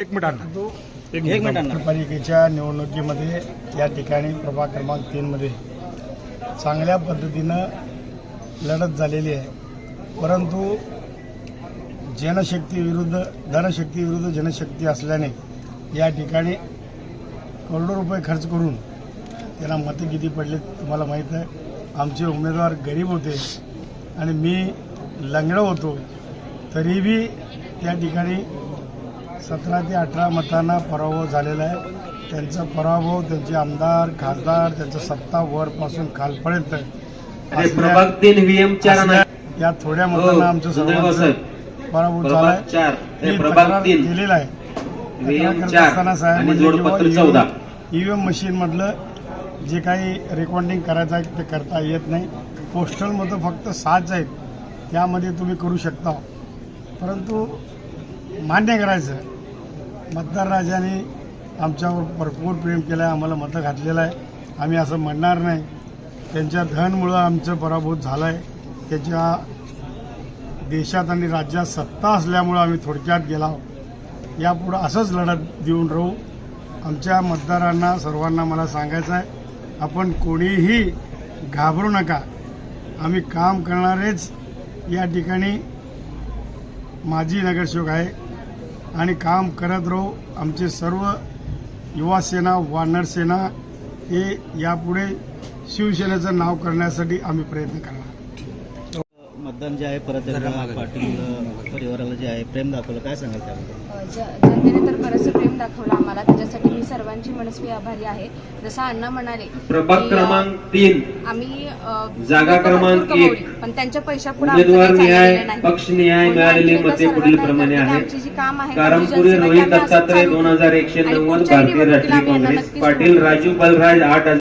एक मिनिट अण्णा. एक. नगरपालिकेच्या निवडणुकीमध्ये या ठिकाणी प्रभाग क्रमांक तीनमध्ये चांगल्या पद्धतीनं लढत झालेली आहे. परंतु जनशक्ती विरुद्ध धनशक्ती विरुद्ध जनशक्ती असल्याने या ठिकाणी करोडो रुपये खर्च करून त्यांना मतं किती पडले तुम्हाला माहीत आहे. आमचे उमेदवार गरीब होते आणि मी लंगडं होतो तरीबी त्या ठिकाणी सतरा ते अठरा मतांना पराभव झालेला आहे. त्यांचा पराभव त्यांचे आमदार खासदार त्यांचा सत्ता वरपासून खालपर्यंत या थोड्या मतांना आमचं सुंदरबाब सर्वांचं साहेब पराभव तक्रार तीन. केलेला आहे. ईव्हीएम मशीन मधलं जे काही रेकॉर्डिंग करायचं आहे ते करता येत नाही. पोस्टल मतं फक्त सातच आहेत. त्यामध्ये तुम्ही करू शकता. परंतु मान्य करायचं. मतदार राजाने आमच्यावर भरपूर प्रेम केलं आहे आम्हाला मतं घातलेलं आहे. आम्ही असं म्हणणार नाही. त्यांच्या धनमुळं आमचं पराभूत झालं आहे त्याच्या देशात आणि राज्यात सत्ता असल्यामुळं आम्ही थोडक्यात गेला यापुढं असंच लढत देऊन राहू. आमच्या मतदारांना सर्वांना मला सांगायचं आहे आपण कोणीही घाबरू नका. आम्ही काम करणारेच या ठिकाणी माजी नगरसेवक आहे. आणि काम करत राहू. आमचे सर्व युवा सेना वानर सेना हे यापुढे शिवसेनेचं नाव करण्यासाठी आम्ही प्रयत्न करणार. मतदान जे आहे परत एकदा पाटील परिवाराला जे आहे प्रेम दाखवलं काय सांगाल त्याबद्दल? जनतेने तर बरंचसं प्रेम दाखवलं आम्हाला त्याच्यासाठी मी सर्वांची मनस्वी आभारी आहे. जसं अण्णा म्हणाले प्रभाग क्रमांक तीन. आम्ही जागा क्रमांक एक. पण त्यांच्या आमचं उमेदवार नाही. पक्ष कोणी मिळालेली मते पुढील प्रमाणे एकदा आहेत. आमची जी काम आहे कारंपुरी जनसेवा रोहित दत्तात्रय दोन हजार एकशे नव्वद भारतीय राष्ट्रीय काँग्रेस पाटील राजू बलराज आठ हजार